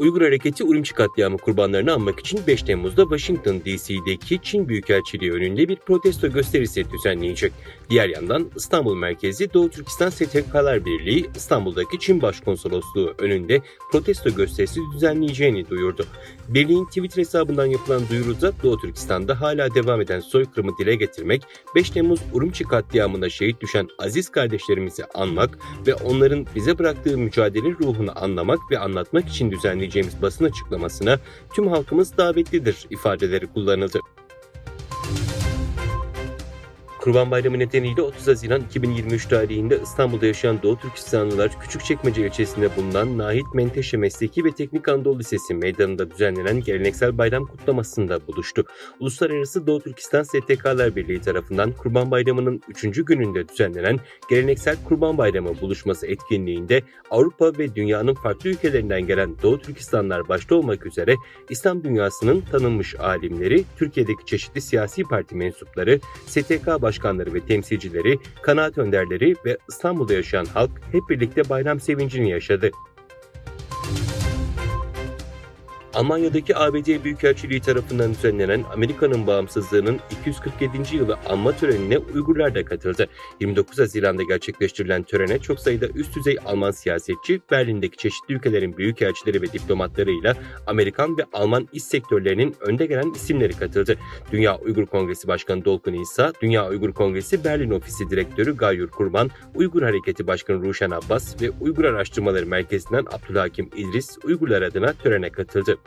Uygur Hareketi Urumçi katliamı kurbanlarını anmak için 5 Temmuz'da Washington DC'deki Çin Büyükelçiliği önünde bir protesto gösterisi düzenleyecek. Diğer yandan İstanbul merkezi Doğu Türkistan STK'lar Birliği İstanbul'daki Çin Başkonsolosluğu önünde protesto gösterisi düzenleyeceğini duyurdu. Birliğin Twitter hesabından yapılan duyuruda Doğu Türkistan'da hala devam eden soykırımı dile getirmek, 5 Temmuz Urumçi katliamında şehit düşen aziz kardeşlerimizi anmak ve onların bize bıraktığı mücadele ruhunu anlamak ve anlatmak için düzenleyeceğimiz basın açıklamasına tüm halkımız davetlidir ifadeleri kullanıldı. Kurban Bayramı nedeniyle 30 Haziran 2023 tarihinde İstanbul'da yaşayan Doğu Türkistanlılar Küçükçekmece ilçesinde bulunan Nahit Menteşe Mesleki ve Teknik Anadolu Lisesi meydanında düzenlenen geleneksel bayram kutlamasında buluştu. Uluslararası Doğu Türkistan STK'lar Birliği tarafından Kurban Bayramı'nın 3. gününde düzenlenen geleneksel Kurban Bayramı buluşması etkinliğinde Avrupa ve dünyanın farklı ülkelerinden gelen Doğu Türkistanlar başta olmak üzere İslam dünyasının tanınmış alimleri, Türkiye'deki çeşitli siyasi parti mensupları, STK başkanları ve temsilcileri, kanaat önderleri ve İstanbul'da yaşayan halk hep birlikte bayram sevincini yaşadı. Almanya'daki ABD Büyükelçiliği tarafından düzenlenen Amerika'nın bağımsızlığının 247. yılı anma törenine Uygurlar da katıldı. 29 Haziran'da gerçekleştirilen törene çok sayıda üst düzey Alman siyasetçi, Berlin'deki çeşitli ülkelerin büyükelçileri ve diplomatlarıyla Amerikan ve Alman iş sektörlerinin önde gelen isimleri katıldı. Dünya Uygur Kongresi Başkanı Dolkun İsa, Dünya Uygur Kongresi Berlin Ofisi Direktörü Gayur Kurban, Uygur Hareketi Başkanı Ruşen Abbas ve Uygur Araştırmaları Merkezi'nden Abdülhakim İdris, Uygurlar adına törene katıldı.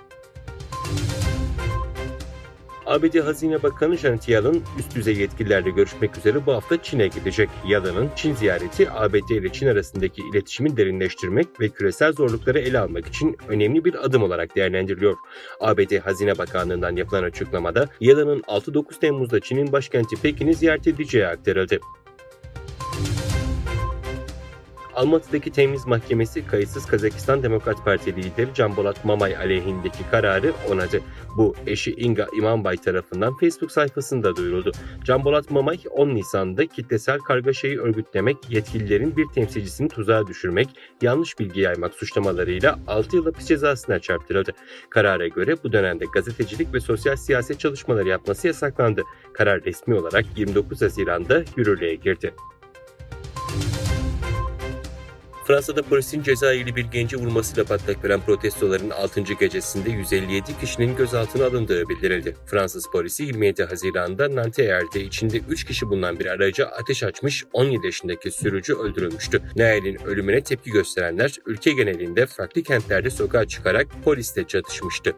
ABD Hazine Bakanı Janet Yellen üst düzey yetkililerle görüşmek üzere bu hafta Çin'e gidecek. Yellen'ın Çin ziyareti ABD ile Çin arasındaki iletişimi derinleştirmek ve küresel zorlukları ele almak için önemli bir adım olarak değerlendiriliyor. ABD Hazine Bakanlığı'ndan yapılan açıklamada Yellen'ın 6-9 Temmuz'da Çin'in başkenti Pekin'i ziyaret edeceği aktarıldı. Almatı'daki Temiz Mahkemesi kayıtsız Kazakistan Demokrat Parti lideri Can Bolat Mamay aleyhindeki kararı onadı. Bu eşi Inga İmanbay tarafından Facebook sayfasında duyuruldu. Can Bolat Mamay 10 Nisan'da kitlesel kargaşayı örgütlemek, yetkililerin bir temsilcisini tuzağa düşürmek, yanlış bilgi yaymak suçlamalarıyla 6 yıl hapis cezasına çarptırıldı. Karara göre bu dönemde gazetecilik ve sosyal siyaset çalışmaları yapması yasaklandı. Karar resmi olarak 29 Haziran'da yürürlüğe girdi. Fransa'da polisin Cezayirli bir genci vurmasıyla patlak veren protestoların 6. gecesinde 157 kişinin gözaltına alındığı bildirildi. Fransız polisi 27 Haziran'da Nanterre'de içinde 3 kişi bulunan bir araca ateş açmış 17 yaşındaki sürücü öldürülmüştü. Nail'in ölümüne tepki gösterenler ülke genelinde farklı kentlerde sokağa çıkarak polisle çatışmıştı.